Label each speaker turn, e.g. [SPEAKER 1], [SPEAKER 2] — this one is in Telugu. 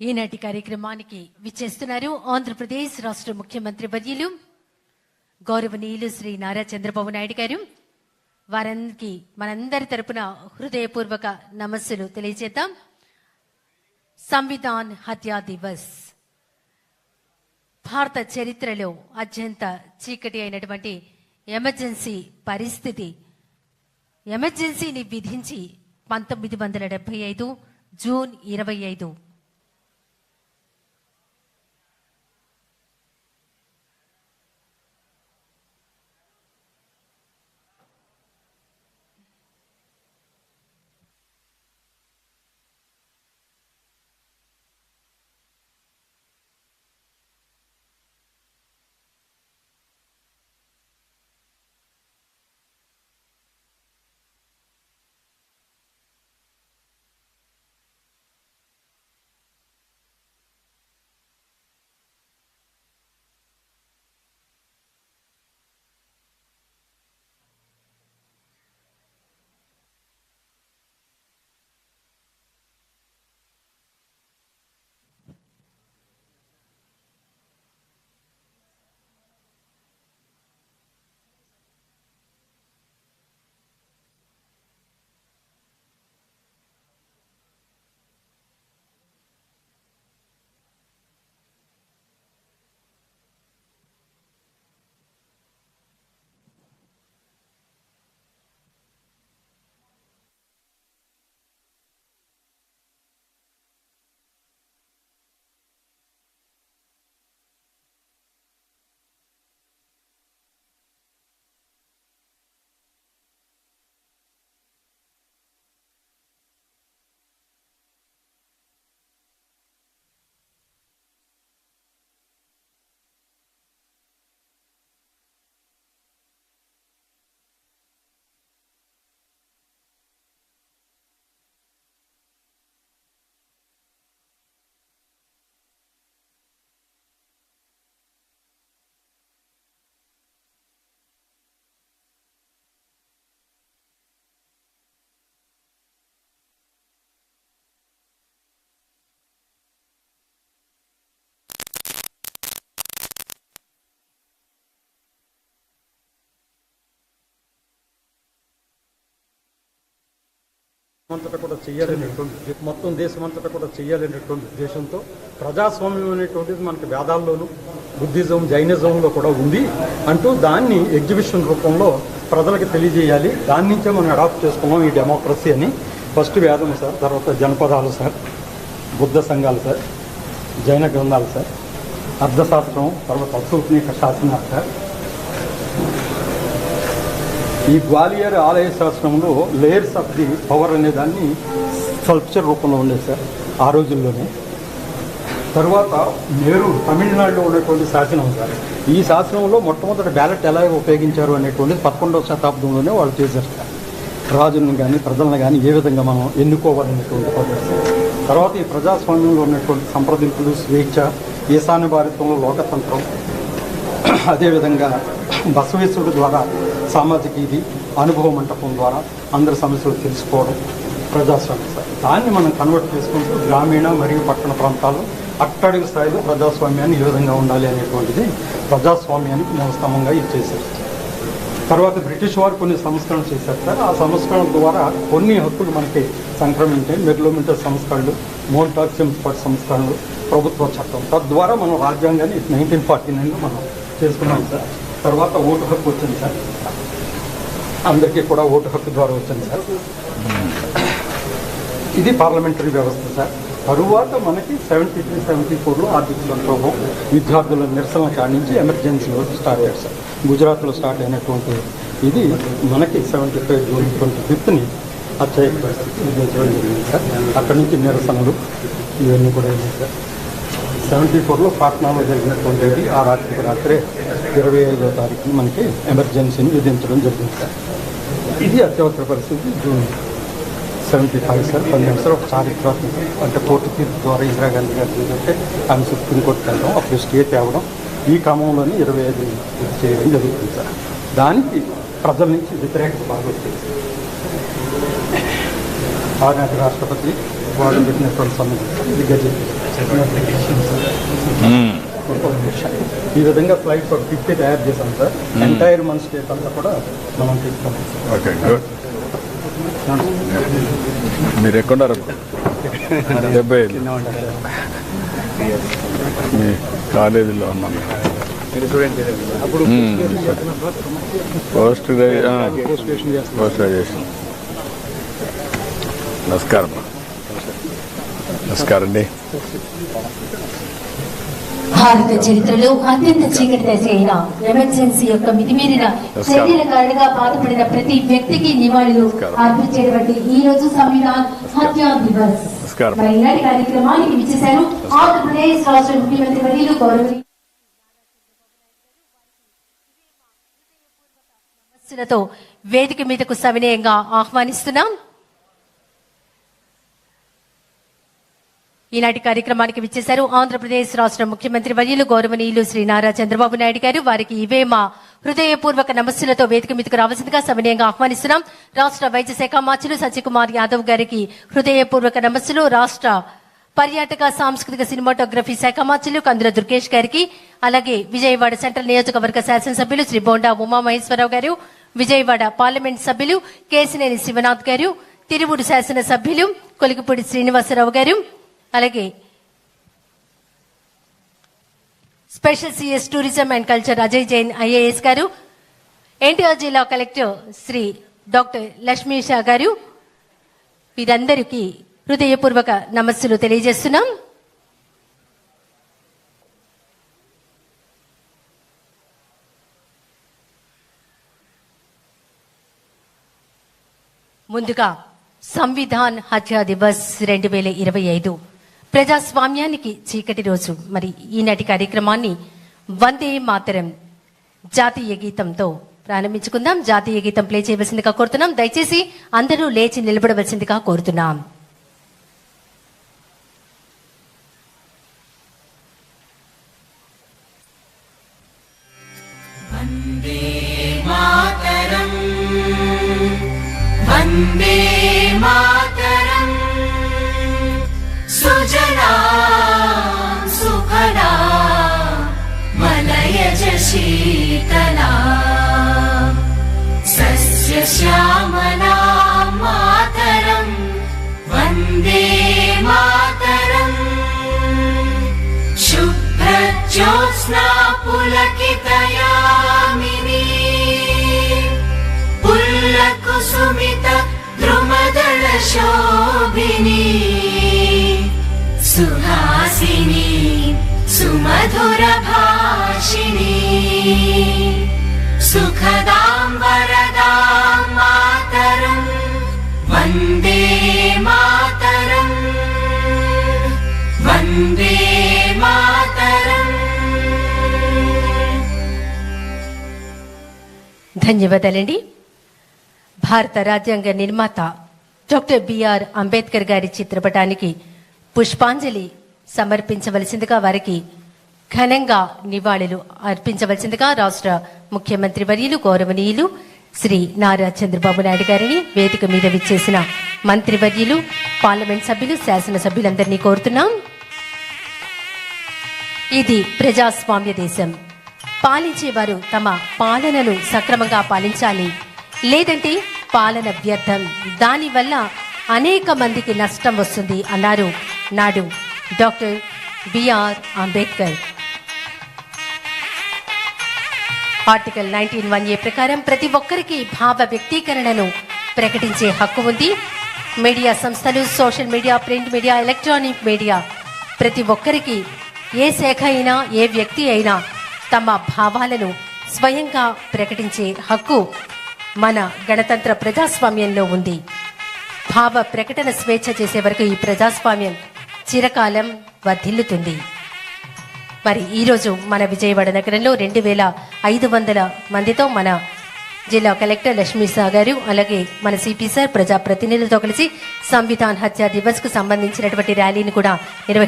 [SPEAKER 1] ఈనాటి కార్యక్రమానికి విచ్చేస్తున్నారు ఆంధ్రప్రదేశ్ రాష్ట్ర ముఖ్యమంత్రి వర్యులు. గౌరవనీయులు శ్రీ నారా చంద్రబాబు నాయుడు గారు. వారందరికీ మనందరి తరపున హృదయపూర్వక నమస్సులు తెలియజేద్దాం. సంవిధాన్ హత్యా దివస్. భారత చరిత్రలో అత్యంత చీకటి అయినటువంటి ఎమర్జెన్సీ పరిస్థితి. ఎమర్జెన్సీని విధించి పంతొమ్మిది వందల డెబ్బై ఐదు జూన్ ఇరవై ఐదు
[SPEAKER 2] అంతటా కూడా చేయాలనేటువంటి మొత్తం దేశం అంతటా కూడా చేయాలనేటువంటి ఉద్దేశంతో ప్రజాస్వామ్యం అనేటువంటిది మనకి వేదాల్లోనూ బుద్ధిజం జైనిజంలో కూడా ఉంది అంటూ దాన్ని ఎగ్జిబిషన్ రూపంలో ప్రజలకు తెలియజేయాలి. దాని నుంచే మనం అడాప్ట్ చేసుకున్నాం ఈ డెమోక్రసీ అని. ఫస్ట్ వేదం సార్ తర్వాత జనపదాలు సార్ బుద్ధ సంఘాలు సార్ జైన గ్రంథాలు సార్ అర్థశాస్త్రం తర్వాత అసూపనీక శాసనాలు సార్. ఈ గ్వాలియర్ ఆలయ శాస్త్రంలో లేయర్స్ ఆఫ్ ది పవర్ అనే దాన్ని స్కల్ప్చర్ రూపంలో ఉండేది సార్ ఆ రోజుల్లోనే. తర్వాత నేరు తమిళనాడులో ఉన్నటువంటి శాసనం సార్. ఈ శాసనంలో మొట్టమొదటి బ్యాలెట్ ఎలా ఉపయోగించారు అనేటువంటిది పదకొండవ శతాబ్దంలోనే వాళ్ళు చేశారు సార్. రాజులను కానీ ప్రజలను కానీ ఏ విధంగా మనం ఎన్నుకోవాలనేటువంటి పద్ధతి తర్వాత ఈ ప్రజాస్వామ్యంలో ఉన్నటువంటి సంప్రదింపులు స్వేచ్ఛ ఈశాన్య భారతంలో లోకతంత్రం అదేవిధంగా బసవేశ్వరుడు ద్వారా సామాజిక ఇది అనుభవ మంటపం ద్వారా అందరి సమస్యలు తెలుసుకోవడం ప్రజాస్వామ్యం సార్ దాన్ని మనం కన్వర్ట్ చేసుకుంటూ గ్రామీణ మరియు పట్టణ ప్రాంతాలు అట్టడుగు స్థాయిలో ప్రజాస్వామ్యాన్ని ఏ విధంగా ఉండాలి అనేటువంటిది ప్రజాస్వామ్యానికి మూలస్తంభంగా చేశారు తర్వాత బ్రిటిష్ వారు కొన్ని సంస్కరణలు చేశారు సార్. ఆ సంస్కరణల ద్వారా కొన్ని హక్కులు మనకి సంక్రమించాయి మెగ్లోమీటర్ సంస్కరణలు మోంటాక్సిమ్స్ పట్ సంస్కరణలు ప్రభుత్వ చట్టం. తద్వారా మనం రాజ్యాంగాన్ని నైన్టీన్ ఫార్టీ నైన్లో మనం చేసుకున్నాం సార్. తర్వాత ఓటు హక్కు వచ్చింది సార్. అందరికీ కూడా ఓటు హక్కు ద్వారా వచ్చింది సార్. ఇది పార్లమెంటరీ వ్యవస్థ సార్. తరువాత మనకి సెవెంటీ త్రీ సెవెంటీ ఫోర్లో ఆర్థిక సంక్షోభం విద్యార్థుల నిరసన కానించి ఎమర్జెన్సీలో స్టార్ట్ అయ్యారు సార్. గుజరాత్లో స్టార్ట్ అయినటువంటి ఇది మనకి సెవెంటీ ఫైవ్ జూన్ ట్వంటీ ఫిఫ్త్ని అత్యయ విధించడం జరిగింది సార్. అక్కడి నుంచి నిరసనలు ఇవన్నీ కూడా అయినాయి సార్. సెవెంటీ ఫోర్లో పాట్నాలో జరిగినటువంటిది ఆ రాత్రికి రాత్రే ఇరవై ఐదో తారీఖున మనకి ఎమర్జెన్సీని విధించడం జరిగింది సార్ ఇది అత్యవసర పరిస్థితి. జూన్ సెవెంటీ ఫైవ్ సార్ పన్నెండు సార్ ఒక చారిత్రాత్మక అంటే కోర్టు తీర్పు ద్వారా ఇందిరాగాంధీ గారు ఏంటంటే ఆమె సుప్రీంకోర్టు వెళ్ళడం అప్పుడు స్టే తేవడం ఈ క్రమంలోనే ఇరవై ఐదు ఇది చేయడం జరుగుతుంది సార్. దానికి ప్రజల నుంచి వ్యతిరేకత బాగా వచ్చింది. ఆనాటి రాష్ట్రపతి వాళ్ళు పెట్టినటువంటి సంబంధించి ఇది గజెట్ ఈ విధంగా ఫ్లైట్ ఒక ఫిఫ్టీ తయారు చేశాం సార్. ఎంటైర్ మన స్టేట్ అంతా కూడా మనం తీసుకున్నాం
[SPEAKER 3] ఓకే గుడ్ మీరు ఎక్కడున్నారు? డెబ్బై ఐదు. మీ కాలేజీలో ఉన్నాం.
[SPEAKER 2] అప్పుడు
[SPEAKER 3] పోస్ట్
[SPEAKER 2] పోస్ట్ గ్రాడ్యుయేషన్
[SPEAKER 3] నమస్కారం. నమస్కారం అండి.
[SPEAKER 1] భారత చరిత్రలో అత్యంత చీకటి దశ అయిన ఎమర్జెన్సీ యొక్క మితిమీరిన చర్యల కారణంగా బాధపడిన ప్రతి వ్యక్తికి నివాళులు. అర్పించేటువంటి ఈ రోజు సంవిధాన్ హత్యా దివస్. మరి ఈనాటి కార్యక్రమానికి విచ్చేశారు ఆంధ్రప్రదేశ్ రాష్ట్ర ముఖ్యమంత్రి వర్యులు గౌరవనీయులు సమస్యలతో వేదిక మీదకు సవినయంగా ఆహ్వానిస్తున్నాం ఈనాటి కార్యక్రమానికి విచ్చేశారు ఆంధ్రప్రదేశ్ రాష్ట్ర ముఖ్యమంత్రి వర్యులు గౌరవనీయులు శ్రీ నారా చంద్రబాబు నాయుడు గారు. వారికి ఇవే మా హృదయపూర్వక నమస్సులతో వేదిక మీదకు రావాల్సిందిగా సమనీయంగా ఆహ్వానిస్తున్నాం. రాష్ట్ర వైద్య శాఖ మార్చులు సత్యకుమార్ యాదవ్ గారికి హృదయపూర్వక నమస్సులు. రాష్ట్ర పర్యాటక సాంస్కృతిక సినిమాటోగ్రఫీ శాఖ మార్చులు కందుల దుర్గేష్ గారికి అలాగే విజయవాడ సెంట్రల్ నియోజకవర్గ శాసనసభ్యులు శ్రీ బోండా ఉమామహేశ్వరరావు గారు విజయవాడ పార్లమెంట్ సభ్యులు కేసినేని శివనాథ్ గారు తిరువురు శాసన సభ్యులు కొలికిపూడి శ్రీనివాసరావు గారు అలాగే special CS tourism and culture Ajay Jain IAS గారు ఎన్టీఆర్ జిల్లా కలెక్టర్ శ్రీ డాక్టర్ లక్ష్మీ షా గారు వీరందరికీ హృదయపూర్వక నమస్సులు తెలియజేస్తున్నాం. ముందుగా సంవిధాన్ హత్యా దివస్ రెండు వేల ఇరవై ఐదు. ప్రజాస్వామ్యానికి చీకటి రోజు. మరి ఈనాటి కార్యక్రమాన్ని వందే మాతరం జాతీయ గీతంతో ప్రారంభించుకుందాం. జాతీయ గీతం ప్లే చేయవలసిందిగా కోరుతున్నాం. దయచేసి అందరూ లేచి నిలబడవలసిందిగా కోరుతున్నాం.
[SPEAKER 4] వందే మాతరం వందే शुभ्रज्योत्स्ना पुलकितयामिनी पुल्लकुसुमित द्रुमदल शोभिनी सुहासिनी सुमधुर भाषिणी सुखदां वरदां मातरम् वन्दे मातरम्
[SPEAKER 1] ధన్యవాదాలండి. భారత రాజ్యాంగ నిర్మాత డాక్టర్ బిఆర్ అంబేద్కర్ గారి చిత్రపటానికి పుష్పాంజలి సమర్పించవలసిందిగా వారికి ఘనంగా నివాళులు అర్పించవలసిందిగా రాష్ట్ర ముఖ్యమంత్రి వర్యులు గౌరవనీయులు శ్రీ నారా చంద్రబాబు నాయుడు గారిని వేదిక మీద విచ్చేసిన మంత్రివర్యులు పార్లమెంట్ సభ్యులు శాసనసభ్యులందరినీ కోరుతున్నాం. ఇది ప్రజాస్వామ్య దేశం. పాలించేవారు తమ పాలనను సక్రమంగా పాలించాలి. లేదంటే పాలన వ్యర్థం. దానివల్ల అనేక మందికి నష్టం వస్తుంది అన్నారు నాడు doctor BR Ambedkar. Article nineteen one A ప్రకారం ప్రతి ఒక్కరికి భావ వ్యక్తీకరణను ప్రకటించే హక్కు ఉంది. మీడియా సంస్థలు social media print media electronic media ప్రతి ఒక్కరికి ఏ శాఖ అయినా ఏ వ్యక్తి అయినా తమ భావాలను స్వయంగా ప్రకటించే హక్కు మన గణతంత్ర ప్రజాస్వామ్యంలో ఉంది. భావ ప్రకటన స్వేచ్ఛ చేసే వరకు ఈ ప్రజాస్వామ్యం చిరకాలం వర్ధిల్లుతుంది. మరి ఈరోజు మన విజయవాడ నగరంలో రెండు వేల ఐదు వందల మందితో మన జిల్లా కలెక్టర్ లక్ష్మీ సాగారు అలాగే మన సిపి సార్ ప్రజాప్రతినిధులతో కలిసి సంవిధాన్ హత్య దివస్కు సంబంధించినటువంటి ర్యాలీని కూడా నిర్వహించారు.